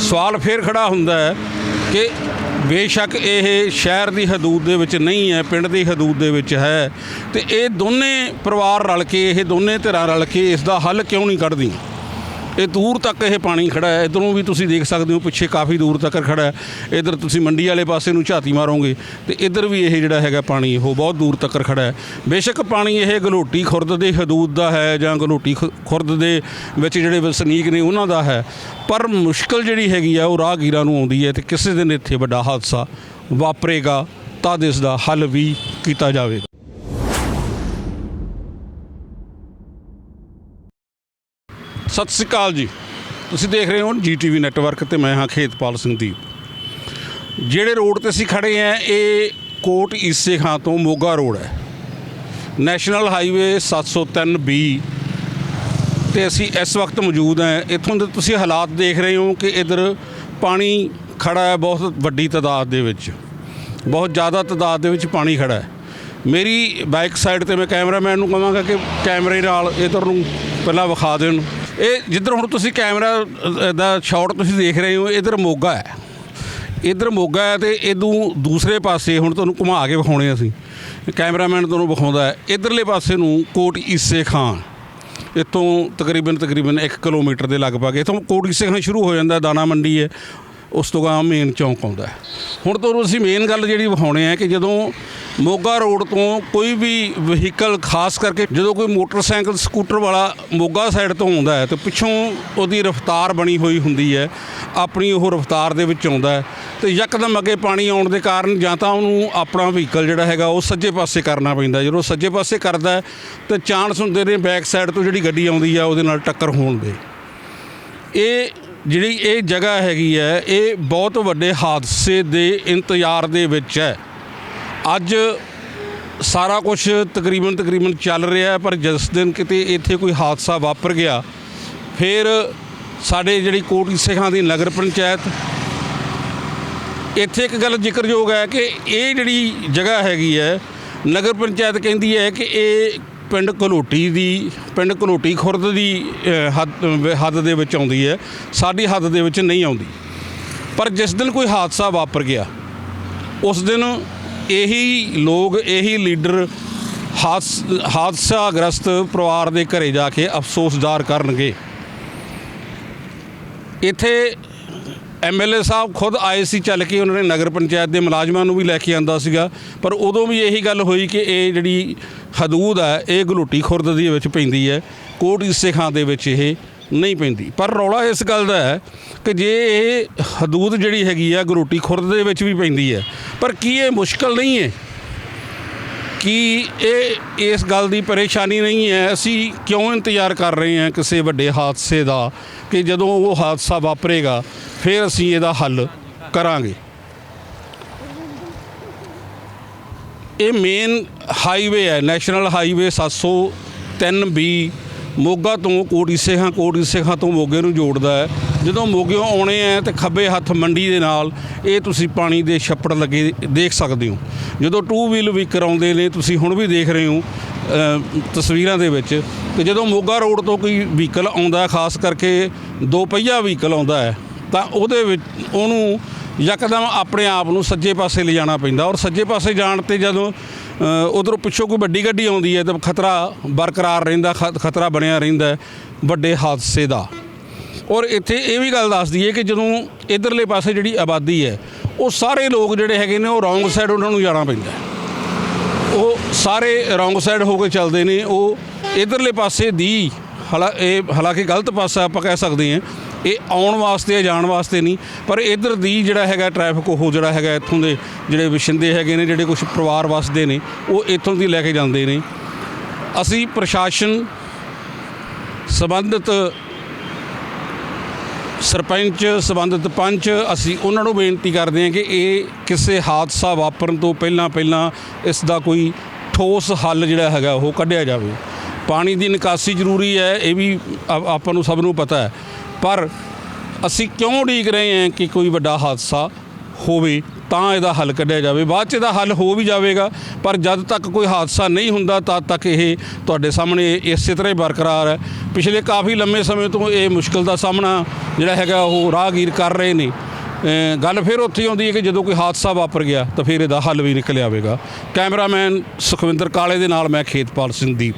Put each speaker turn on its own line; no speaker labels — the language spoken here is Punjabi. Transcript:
ਸਵਾਲ ਫੇਰ ਖੜਾ ਹੁੰਦਾ ਹੈ ਕਿ ਬੇਸ਼ੱਕ ਇਹ ਸ਼ਹਿਰ ਦੀ ਹਦੂਦ ਦੇ ਵਿੱਚ ਨਹੀਂ ਹੈ, ਪਿੰਡ ਦੀ ਹਦੂਦ ਦੇ ਵਿੱਚ ਹੈ ਤੇ ਇਹ ਦੋਨੇ ਪਰਿਵਾਰ ਰਲ ਕੇ, ਇਹ ਦੋਨੇ ਧਿਰਾਂ ਰਲ ਕੇ ਇਸ ਦਾ ਹੱਲ ਕਿਉਂ ਨਹੀਂ ਕੱਢਦੀਆਂ? ਇਹ ਦੂਰ ਤੱਕ ਇਹ ਪਾਣੀ ਖੜਾ ਹੈ। ਇਧਰੋਂ ਵੀ ਤੁਸੀਂ ਦੇਖ ਸਕਦੇ ਹੋ, ਪਿੱਛੇ ਕਾਫੀ ਦੂਰ ਤੱਕ ਖੜਾ ਹੈ। ਇਧਰ ਤੁਸੀਂ ਮੰਡੀ ਵਾਲੇ ਪਾਸੇ ਨੂੰ ਝਾਤੀ ਮਾਰੋਗੇ ਤੇ ਇਧਰ ਵੀ ਇਹ ਜਿਹੜਾ ਹੈਗਾ ਪਾਣੀ ਉਹ ਬਹੁਤ ਦੂਰ ਤੱਕ ਖੜਾ ਹੈ। ਬੇਸ਼ੱਕ ਪਾਣੀ ਇਹ ਗਲੋਟੀ ਖੁਰਦ ਦੇ ਹਦੂਦ ਦਾ ਹੈ ਜਾਂ ਗਲੋਟੀ ਖੁ- ਖੁਰਦ ਦੇ ਵਿੱਚ ਜਿਹੜੇ ਵਸਨੀਕ ਨੇ ਉਹਨਾਂ ਦਾ ਹੈ। ਪਰ ਮੁਸ਼ਕਲ ਜਿਹੜੀ ਹੈਗੀ ਆ, ਉਹ ਰਾਹਗੀਰਾਂ ਨੂੰ ਆਉਂਦੀ ਹੈ ਤੇ ਕਿਸੇ ਦਿਨ ਇੱਥੇ ਵੱਡਾ ਹਾਦਸਾ ਵਾਪਰੇਗਾ ਤਦ ਇਸ ਦਾ ਹੱਲ ਵੀ ਕੀਤਾ ਜਾਵੇਗਾ। ਸਤਿ ਸ੍ਰੀ ਅਕਾਲ ਜੀ। ਤੁਸੀਂ ਦੇਖ ਰਹੇ ਹੋ ਜੀਟੀਵੀ ਨੈਟਵਰਕ ਤੇ ਮੈਂ ਹਾਂ ਖੇਤਪਾਲ ਸਿੰਘ ਦੀਪ। ਜਿਹੜੇ ਰੋਡ ਤੇ ਅਸੀਂ ਖੜੇ ਆਂ ਇਹ ਕੋਟ ਈਸੇ ਖਾਂ ਤੋਂ ਮੋਗਾ ਰੋਡ ਹੈ। ਨੈਸ਼ਨਲ ਹਾਈਵੇ 703 ਬੀ ਤੇ ਅਸੀਂ ਇਸ ਵਕਤ ਮੌਜੂਦ ਹਾਂ। ਇੱਥੋਂ ਦੇ ਤੁਸੀਂ ਹਾਲਾਤ ਦੇਖ ਰਹੇ ਹੋ ਕਿ ਇਧਰ ਪਾਣੀ ਖੜਾ ਹੈ ਬਹੁਤ ਵੱਡੀ ਤਾਦਾਦ ਦੇ ਵਿੱਚ। ਬਹੁਤ ਜ਼ਿਆਦਾ ਤਾਦਾਦ ਦੇ ਵਿੱਚ ਪਾਣੀ ਖੜਾ ਹੈ। ਮੇਰੀ ਬਾਈਕ ਸਾਈਡ ਤੇ ਮੈਂ ਕੈਮਰਾਮੈਨ ਨੂੰ ਕਹਾਂਗਾ ਕਿ ਕੈਮਰੇ ਨਾਲ ਇਧਰ ਨੂੰ ਪਹਿਲਾਂ ਵਿਖਾ ਦੇਣ। ਇਹ ਜਿੱਧਰ ਹੁਣ ਤੁਸੀਂ ਕੈਮਰਾ ਦਾ ਸ਼ਾਟ ਤੁਸੀਂ ਦੇਖ ਰਹੇ ਹੋ, ਇਧਰ ਮੋਗਾ ਹੈ। ਇਧਰ ਮੋਗਾ ਹੈ ਤੇ ਇਦੋਂ ਦੂਸਰੇ ਪਾਸੇ ਹੁਣ ਤੁਹਾਨੂੰ ਘੁਮਾ ਕੇ ਵਿਖਾਉਣੇ ਅਸੀਂ। ਕੈਮਰਾਮੈਨ ਤੁਹਾਨੂੰ ਵਿਖਾਉਂਦਾ ਹੈ। ਇਧਰਲੇ ਪਾਸੇ ਨੂੰ ਕੋਟ ਈਸੇ ਖਾਂ ਇੱਥੋਂ ਤਕਰੀਬਨ ਤਕਰੀਬਨ 1 ਕਿਲੋਮੀਟਰ ਦੇ ਲਗਭਗ ਇੱਥੋਂ ਕੋਟ ਈਸੇ ਖਾਨ ਸ਼ੁਰੂ ਹੋ ਜਾਂਦਾ, ਦਾਣਾ ਮੰਡੀ ਹੈ। ਉਸ ਤੋਂ ਗਾਂ ਮੇਨ ਚੌਂਕ ਆਉਂਦਾ ਹੁਣ ਤੋਂ ਅਸੀਂ ਮੇਨ ਗੱਲ ਜਿਹੜੀ ਵਿਖਾਉਣੇ ਆ ਕਿ ਜਦੋਂ ਮੋਗਾ ਰੋਡ ਤੋਂ ਕੋਈ ਵੀ ਵਹੀਕਲ ਖਾਸ ਕਰਕੇ ਜਦੋਂ ਕੋਈ ਮੋਟਰਸਾਈਕਲ, ਸਕੂਟਰ ਵਾਲਾ ਮੋਗਾ ਸਾਈਡ ਤੋਂ ਆਉਂਦਾ ਹੈ, ਤੇ ਪਿੱਛੋਂ ਉਹਦੀ ਰਫ਼ਤਾਰ ਬਣੀ ਹੋਈ ਹੁੰਦੀ ਹੈ, ਆਪਣੀ ਉਹ ਰਫ਼ਤਾਰ ਦੇ ਵਿੱਚ ਆਉਂਦਾ ਹੈ, ਤੇ ਯਕਦਮ ਅੱਗੇ ਪਾਣੀ ਆਉਣ ਦੇ ਕਾਰਨ ਜਾਂ ਤਾਂ ਉਹਨੂੰ ਆਪਣਾ ਵਹੀਕਲ ਜਿਹੜਾ ਹੈਗਾ ਉਹ ਸੱਜੇ ਪਾਸੇ ਕਰਨਾ ਪੈਂਦਾ ਜਦੋਂ ਸੱਜੇ ਪਾਸੇ ਕਰਦਾ ਹੈ, ਤੇ ਚਾਂਸ ਹੁੰਦੇ ਨੇ ਬੈਕ ਸਾਈਡ ਤੋਂ ਜਿਹੜੀ ਗੱਡੀ ਆਉਂਦੀ ਆ ਉਹਦੇ ਨਾਲ ਟੱਕਰ ਹੋਣ ਦੇ। ਇਹ ਜਿਹੜੀ ਇਹ ਜਗ੍ਹਾ ਹੈਗੀ ਹੈ, ਇਹ ਬਹੁਤ ਵੱਡੇ ਹਾਦਸੇ ਦੇ ਇੰਤਜ਼ਾਰ ਦੇ ਵਿੱਚ ਹੈ। ਅੱਜ ਸਾਰਾ ਕੁਝ ਤਕਰੀਬਨ ਤਕਰੀਬਨ ਚੱਲ ਰਿਹਾ ਪਰ ਜਿਸ ਦਿਨ ਕਿਤੇ ਇੱਥੇ ਕੋਈ ਹਾਦਸਾ ਵਾਪਰ ਗਿਆ, ਫਿਰ ਸਾਡੇ ਜਿਹੜੀ ਕੋਟੀ ਸਿੱਖਾਂ ਦੀ ਨਗਰ ਪੰਚਾਇਤ, ਇੱਥੇ ਇੱਕ ਗੱਲ ਜ਼ਿਕਰਯੋਗ ਹੈ ਕਿ ਇਹ ਜਿਹੜੀ ਜਗ੍ਹਾ ਹੈਗੀ ਹੈ, ਨਗਰ ਪੰਚਾਇਤ ਕਹਿੰਦੀ ਹੈ ਕਿ ਇਹ ਪਿੰਡ ਘਲੋਟੀ ਦੀ, ਪਿੰਡ ਘਲੋਟੀ ਖੁਰਦ ਦੀ ਹੱਦ ਹੱਦ ਦੇ ਵਿੱਚ ਆਉਂਦੀ ਹੈ। ਸਾਡੀ ਹੱਦ ਦੇ ਵਿੱਚ ਨਹੀਂ ਆਉਂਦੀ। ਪਰ ਜਿਸ ਦਿਨ ਕੋਈ ਹਾਦਸਾ ਵਾਪਰ ਗਿਆ, ਉਸ ਦਿਨ ਇਹੀ ਲੋਕ, ਇਹੀ ਲੀਡਰ ਹਾਦਸ ਹਾਦਸਾਗ੍ਰਸਤ ਪਰਿਵਾਰ ਦੇ ਘਰੇ ਜਾ ਕੇ ਅਫਸੋਸਦਾਰ ਕਰਨਗੇ। ਇੱਥੇ ਐਮਐਲਏ ਸਾਹਿਬ ਖੁਦ ਆਏ ਸੀ ਚੱਲ ਕੇ, ਉਹਨਾਂ ਨੇ ਨਗਰ ਪੰਚਾਇਤ ਦੇ ਮੁਲਾਜ਼ਮਾਂ ਨੂੰ ਵੀ ਲੈ ਕੇ ਆਂਦਾ ਸੀਗਾ। ਪਰ ਉਦੋਂ ਵੀ ਇਹੀ ਗੱਲ ਹੋਈ ਕਿ ਇਹ ਜਿਹੜੀ ਹਦੂਦ ਹੈ ਇਹ ਗਲੋਟੀ ਖੁਰਦ ਦੇ ਵਿੱਚ ਪੈਂਦੀ ਹੈ, ਕੋਟ ਈਸੇ ਖਾਂ ਦੇ ਵਿੱਚ ਇਹ ਨਹੀਂ ਪੈਂਦੀ। ਪਰ ਰੌਲਾ ਇਸ ਗੱਲ ਦਾ ਹੈ ਕਿ ਜੇ ਇਹ ਹਦੂਦ ਜਿਹੜੀ ਹੈਗੀ ਆ, ਗਲੋਟੀ ਖੁਰਦ ਦੇ ਵਿੱਚ ਵੀ ਪੈਂਦੀ ਹੈ, ਪਰ ਕੀ ਇਹ ਮੁਸ਼ਕਲ ਨਹੀਂ ਹੈ? ਕਿ ਇਹ ਇਸ ਗੱਲ ਦੀ ਪਰੇਸ਼ਾਨੀ ਨਹੀਂ ਹੈ। ਅਸੀਂ ਕਿਉਂ ਇੰਤਜ਼ਾਰ ਕਰ ਰਹੇ ਹਾਂ ਕਿਸੇ ਵੱਡੇ ਹਾਦਸੇ ਦਾ ਕਿ ਜਦੋਂ ਉਹ ਹਾਦਸਾ ਵਾਪਰੇਗਾ, ਫਿਰ ਅਸੀਂ ਇਹਦਾ ਹੱਲ ਕਰਾਂਗੇ। ਇਹ ਮੇਨ ਹਾਈਵੇ ਹੈ ਨੈਸ਼ਨਲ ਹਾਈਵੇ 703 ਬੀ ਮੋਗਾ ਤੋਂ ਕੋਟੀ ਸੇਖਾਂ ਤੋਂ ਮੋਗੇ ਨੂੰ ਜੋੜਦਾ ਹੈ। ਜਦੋਂ ਮੋਗਿਓਂ ਆਉਣੇ ਆ ਤੇ ਖੱਬੇ ਹੱਥ ਮੰਡੀ ਦੇ ਨਾਲ ਇਹ ਤੁਸੀਂ ਪਾਣੀ ਦੇ ਛੱਪੜ ਲੱਗੇ ਦੇਖ ਸਕਦੇ ਹੋ। ਜਦੋਂ ਟੂ ਵੀਲ ਵੀਕਰ ਆਉਂਦੇ ਨੇ, ਤੁਸੀਂ ਹੁਣ ਵੀ ਦੇਖ ਰਹੇ ਹੋ ਤਸਵੀਰਾਂ ਦੇ ਵਿੱਚ। ਤੇ ਜਦੋਂ ਮੋਗਾ ਰੋਡ ਤੋਂ ਕੋਈ ਵਹੀਕਲ ਆਉਂਦਾ, ਖਾਸ ਕਰਕੇ ਦੋ ਪਹੀਆ ਵਹੀਕਲ ਆਉਂਦਾ ਹੈ, ਤਾਂ ਉਹਦੇ ਵਿੱਚ ਉਹਨੂੰ ਯਕਦਮ ਆਪਣੇ ਆਪ ਨੂੰ ਸੱਜੇ ਪਾਸੇ ਲਿਜਾਣਾ ਪੈਂਦਾ। ਔਰ ਸੱਜੇ ਪਾਸੇ ਜਾਣ ਤੇ ਜਦੋਂ ਉਧਰੋਂ ਪਿੱਛੋਂ ਕੋਈ ਵੱਡੀ ਗੱਡੀ ਆਉਂਦੀ ਹੈ, ਤਾਂ ਖਤਰਾ ਬਰਕਰਾਰ ਰਹਿੰਦਾ, ਖ- ਖਤਰਾ ਬਣਿਆ ਰਹਿੰਦਾ ਵੱਡੇ ਹਾਦਸੇ ਦਾ। ਔਰ ਇੱਥੇ ਇਹ ਵੀ ਗੱਲ ਦੱਸ ਦਈਏ ਕਿ ਜਦੋਂ ਇਧਰਲੇ ਪਾਸੇ ਜਿਹੜੀ ਆਬਾਦੀ ਹੈ, ਉਹ ਸਾਰੇ ਲੋਕ ਜਿਹੜੇ ਹੈਗੇ ਨੇ, ਉਹ ਰੌਂਗ ਸਾਈਡ ਉਹਨਾਂ ਨੂੰ ਜਾਣਾ ਪੈਂਦਾ ਉਹ ਸਾਰੇ ਰੌਂਗ ਸਾਈਡ ਹੋ ਕੇ ਚੱਲਦੇ ਨੇ, ਉਹ ਇਧਰਲੇ ਪਾਸੇ ਦੀ ਹਾਲਾ, ਇਹ ਹਾਲਾਂਕਿ ਗਲਤ ਪਾਸਾ ਆਪਾਂ ਕਹਿ ਸਕਦੇ ਹਾਂ, ਇਹ ਆਉਣ ਵਾਸਤੇ ਹੈ ਜਾਣ ਵਾਸਤੇ ਨਹੀਂ, ਪਰ ਇਧਰ ਦੀ ਜਿਹੜਾ ਹੈਗਾ ਟ੍ਰੈਫਿਕ ਉਹ ਜਿਹੜਾ ਹੈਗਾ ਇੱਥੋਂ ਦੇ ਜਿਹੜੇ ਵਸਿੰਦੇ ਹੈਗੇ ਨੇ, ਜਿਹੜੇ ਕੁਝ ਪਰਿਵਾਰ ਵਸਦੇ ਨੇ, ਉਹ ਇੱਥੋਂ ਦੀ ਲੈ ਕੇ ਜਾਂਦੇ ਨੇ। ਅਸੀਂ ਪ੍ਰਸ਼ਾਸਨ ਸੰਬੰਧਿਤ ਸਰਪੰਚ ਸੰਬੰਧਿਤ ਪੰਚ, ਅਸੀਂ ਉਹਨਾਂ ਨੂੰ ਬੇਨਤੀ ਕਰਦੇ ਹਾਂ ਕਿ ਇਹ ਕਿਸੇ ਹਾਦਸਾ ਵਾਪਰਨ ਤੋਂ ਪਹਿਲਾਂ ਪਹਿਲਾਂ ਇਸ ਦਾ ਕੋਈ ਠੋਸ ਹੱਲ ਜਿਹੜਾ ਹੈਗਾ ਉਹ ਕੱਢਿਆ ਜਾਵੇ। ਪਾਣੀ ਦੀ ਨਿਕਾਸੀ ਜ਼ਰੂਰੀ ਹੈ, ਇਹ ਵੀ ਆਪਾਂ ਨੂੰ ਸਭ ਨੂੰ ਪਤਾ ਹੈ। ਪਰ ਅਸੀਂ ਕਿਉਂ ਉਡੀਕ ਰਹੇ ਹਾਂ ਕਿ ਕੋਈ ਵੱਡਾ ਹਾਦਸਾ ਹੋਵੇ ਤਾਂ ਇਹਦਾ ਹੱਲ ਕੱਢਿਆ ਜਾਵੇ। ਬਾਅਦ ਚ ਇਹਦਾ ਹੱਲ ਹੋ ਵੀ ਜਾਵੇਗਾ, ਪਰ ਜਦ ਤੱਕ ਕੋਈ ਹਾਦਸਾ ਨਹੀਂ ਹੁੰਦਾ, ਤਦ ਤੱਕ ਇਹ ਤੁਹਾਡੇ ਸਾਹਮਣੇ ਇਸੇ ਤਰ੍ਹਾਂ ਹੀ ਬਰਕਰਾਰ ਹੈ। ਪਿਛਲੇ ਕਾਫੀ ਲੰਮੇ ਸਮੇਂ ਤੋਂ ਇਹ ਮੁਸ਼ਕਲ ਦਾ ਸਾਹਮਣਾ ਜਿਹੜਾ ਹੈਗਾ, ਉਹ ਰਾਹਗੀਰ ਕਰ ਰਹੇ ਨੇ। ਗੱਲ ਫਿਰ ਉੱਥੇ ਆਉਂਦੀ ਹੈ ਕਿ ਜਦੋਂ ਕੋਈ ਹਾਦਸਾ ਵਾਪਰ ਗਿਆ, ਤਾਂ ਫਿਰ ਇਹਦਾ ਹੱਲ ਵੀ ਨਿਕਲ ਆਵੇਗਾ। ਕੈਮਰਾਮੈਨ ਸੁਖਵਿੰਦਰ ਕਾਲੇ ਦੇ ਨਾਲ ਮੈਂ ਖੇਤਪਾਲ ਸਿੰਘ ਦੀਪ